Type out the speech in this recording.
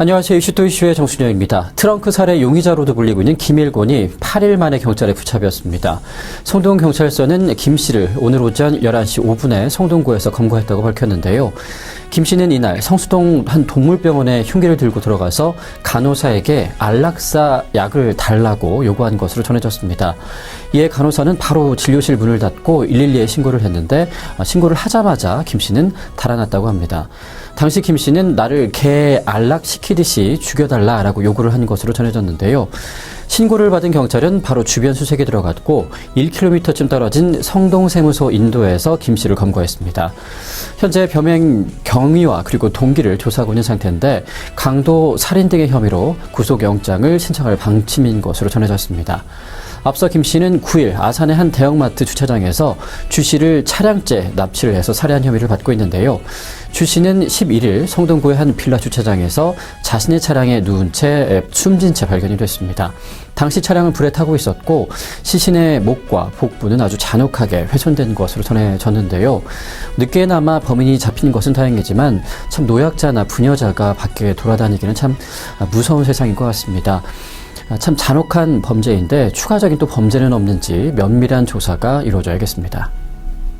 안녕하세요. 이슈또 이슈의 정순영입니다. 트렁크 살해 용의자로도 불리고 있는 김일곤이 8일 만에 경찰에 붙잡혔습니다. 성동 경찰서는 김 씨를 오늘 오전 11시 5분에 성동구에서 검거했다고 밝혔는데요. 김 씨는 이날 성수동 한 동물병원에 흉기를 들고 들어가서 간호사에게 안락사 약을 달라고 요구한 것으로 전해졌습니다. 이에 간호사는 바로 진료실 문을 닫고 112에 신고를 했는데 아, 신고를 하자마자 김 씨는 달아났다고 합니다. 당시 김 씨는 나를 개 안락시키듯이 죽여달라라고 요구를 한 것으로 전해졌는데요. 신고를 받은 경찰은 바로 주변 수색에 들어갔고 1km쯤 떨어진 성동세무소 인도에서 김 씨를 검거했습니다. 현재 범행 경 위와 그리고 동기를 조사하고 있는 상태인데 강도 살인 등의 혐의로 구속영장을 신청할 방침인 것으로 전해졌습니다. 앞서 김 씨는 9일 아산의 한 대형마트 주차장에서 주 씨를 차량째 납치를 해서 살해한 혐의를 받고 있는데요. 주 씨는 11일 성동구의 한 빌라 주차장에서 자신의 차량에 누운 채 숨진 채 발견이 됐습니다. 당시 차량은 불에 타고 있었고 시신의 목과 복부는 아주 잔혹하게 훼손된 것으로 전해졌는데요. 늦게나마 범인이 잡힌 것은 다행이지만 참 노약자나 부녀자가 밖에 돌아다니기는 참 무서운 세상인 것 같습니다. 아, 참 잔혹한 범죄인데 추가적인 또 범죄는 없는지 면밀한 조사가 이루어져야겠습니다.